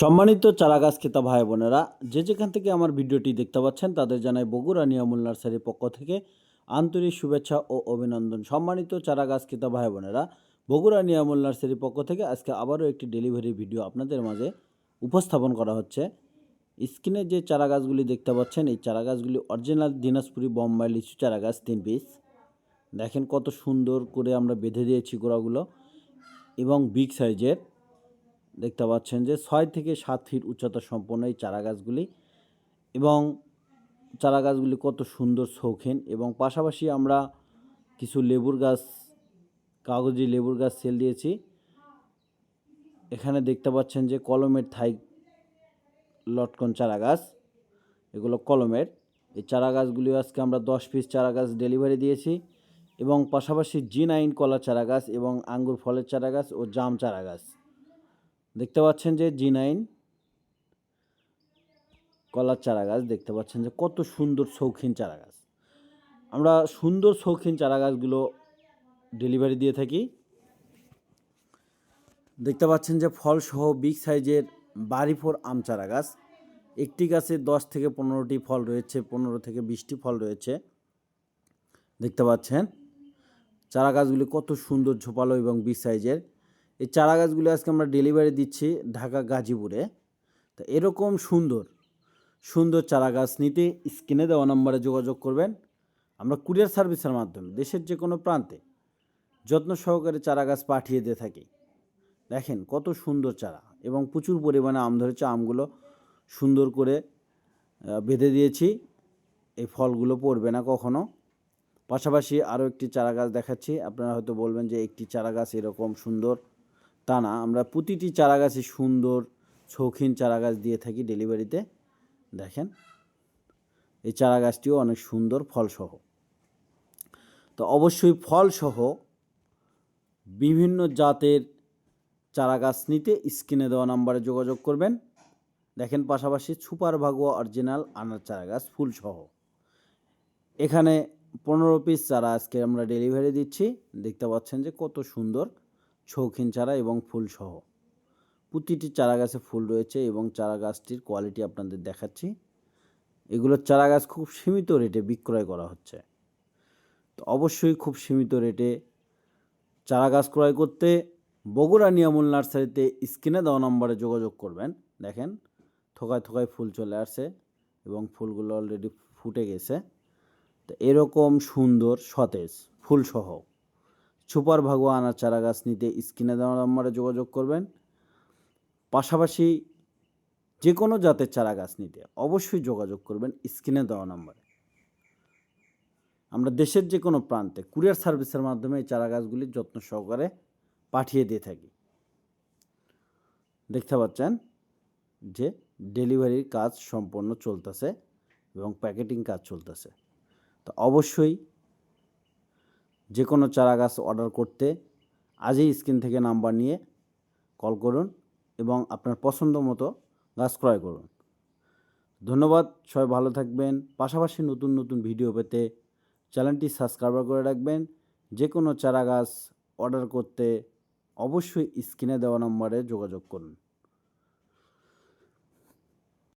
সম্মানিত চারাগাছ খেতা ভাই বোনেরা, যে যেখান থেকে আমার ভিডিওটি দেখতে পাচ্ছেন তাদের জানাই বগুড়া নিয়ামুল নার্সারির পক্ষ থেকে আন্তরিক শুভেচ্ছা ও অভিনন্দন। সম্মানিত চারাগাছ খেতা ভাই বোনেরা, বগুড়া নিয়ামুল নার্সারির পক্ষ থেকে আজকে আবারও একটি ডেলিভারি ভিডিও আপনাদের মাঝে উপস্থাপন করা হচ্ছে। স্ক্রিনে যে চারাগাছগুলি দেখতে পাচ্ছেন, এই চারাগাছগুলি অরিজিনাল দিনাজপুরি বোম্বাই লিচু চারাগাছ তিন পিস। দেখেন কত সুন্দর করে আমরা বেঁধে দিয়েছি গোড়াগুলো এবং বিগ সাইজের। দেখতে পাচ্ছেন যে ছয় থেকে সাত ফিট উচ্চতা সম্পন্ন এই চারা গাছগুলি এবং চারা গাছগুলি কত সুন্দর শৌখিন এবং পাশাপাশি আমরা কিছু লেবুর গাছ, কাগজি লেবুর গাছ সেল দিয়েছি। এখানে দেখতে পাচ্ছেন যে কলমের থাই লটকন চারা গাছ এগুলো কলমের। এই চারা গাছগুলি আজকে আমরা দশ পিস চারা গাছ ডেলিভারি দিয়েছি এবং পাশাপাশি জি নাইন কলা চারা গাছ এবং আঙ্গুর ফলের চারা গাছ ও জাম চারা গাছ দেখতে পাচ্ছেন যে জি নাইন কলার চারা গাছ দেখতে পাচ্ছেন যে কত সুন্দর শৌখিন চারা গাছ আমরা সুন্দর শৌখিন চারা গাছগুলো ডেলিভারি দিয়ে থাকি। দেখতে পাচ্ছেন যে ফলসহ বিগ সাইজের বাড়িফোর আম চারা গাছ একটি গাছে দশ থেকে পনেরোটি ফল রয়েছে, পনেরো থেকে বিশটি ফল রয়েছে। দেখতে পাচ্ছেন চারা গাছগুলি কত সুন্দর ঝোপালো এবং বিগ সাইজের এই চারা গাছগুলি আজকে আমরা ডেলিভারি দিচ্ছি ঢাকা গাজীপুরে। তা এরকম সুন্দর সুন্দর চারা গাছ নিতে স্ক্রিনে দেওয়া নম্বরে যোগাযোগ করবেন। আমরা কুরিয়ার সার্ভিসের মাধ্যমে, দেশের যে কোনো প্রান্তে যত্ন সহকারে চারা গাছ পাঠিয়ে দিয়ে থাকি। দেখেন কত সুন্দর চারা এবং প্রচুর পরিমাণে আম ধরেছে, আমগুলো সুন্দর করে বেঁধে দিয়েছি। এই ফলগুলো পড়বে না কখনো। পাশাপাশি আরও একটি চারা গাছ দেখাচ্ছি, আপনারা হয়তো বলবেন যে একটি চারা গাছ এরকম সুন্দর। তা না, আমরা প্রতিটি চারা গাছই সুন্দর শৌখিন চারা গাছ দিয়ে থাকি ডেলিভারিতে। দেখেন, এই চারা গাছটিও অনেক সুন্দর ফলসহ। তো অবশ্যই ফলসহ বিভিন্ন জাতের চারা গাছ নিতে স্ক্রিনে দেওয়া নাম্বারে যোগাযোগ করবেন। দেখেন, পাশাপাশি সুপার ভাগুয়া অরিজিনাল আনার চারা গাছ ফুলসহ। এখানে পনেরো পিস চারা আজকে আমরা ডেলিভারি দিচ্ছি। দেখতে পাচ্ছেন যে কত সুন্দর শৌখিন চারা এবং ফুল সহ। প্রতিটি চারা গাছে ফুল রয়েছে এবং চারা গাছটির কোয়ালিটি আপনাদের দেখাচ্ছি। এগুলোর চারা গাছ খুব সীমিত রেটে বিক্রয় করা হচ্ছে। তো অবশ্যই খুব সীমিত রেটে চারা গাছ ক্রয় করতে বগুড়া নিয়ামুল নার্সারিতে স্ক্রিনে দেওয়া নম্বরে যোগাযোগ করবেন। দেখেন, থোকায় থোকায় ফুল চলে আসছে এবং ফুলগুলো অলরেডি ফুটে গেছে। তো এরকম সুন্দর সতেজ ফুলসহ সুপার ভাগুয়া আনার চারা গাছ নিতে স্ক্রিনে দেওয়া নম্বরে যোগাযোগ করবেন। পাশাপাশি যে কোনো জাতের চারা গাছ নিতে অবশ্যই যোগাযোগ করবেন স্ক্রিনে দেওয়া নম্বরে। আমরা দেশের যে কোনো প্রান্তে কুরিয়ার সার্ভিসের মাধ্যমে এই চারা গাছগুলি যত্ন সহকারে পাঠিয়ে দিয়ে থাকি। দেখতে পাচ্ছেন যে ডেলিভারির কাজ সম্পন্ন চলতেছে এবং প্যাকেটিং কাজ চলতেছে। তো অবশ্যই যে কোনো চারা গাছ অর্ডার করতে আজই স্ক্রিন থেকে নাম্বার নিয়ে কল করুন এবং আপনার পছন্দ মতো গাছ ক্রয় করুন। ধন্যবাদ, সবাই ভালো থাকবেন। পাশাপাশি নতুন নতুন ভিডিও পেতে চ্যানেলটি সাবস্ক্রাইব করে রাখবেন। যে কোনো চারা গাছ অর্ডার করতে অবশ্যই স্ক্রিনে দেওয়া নম্বরে যোগাযোগ করুন।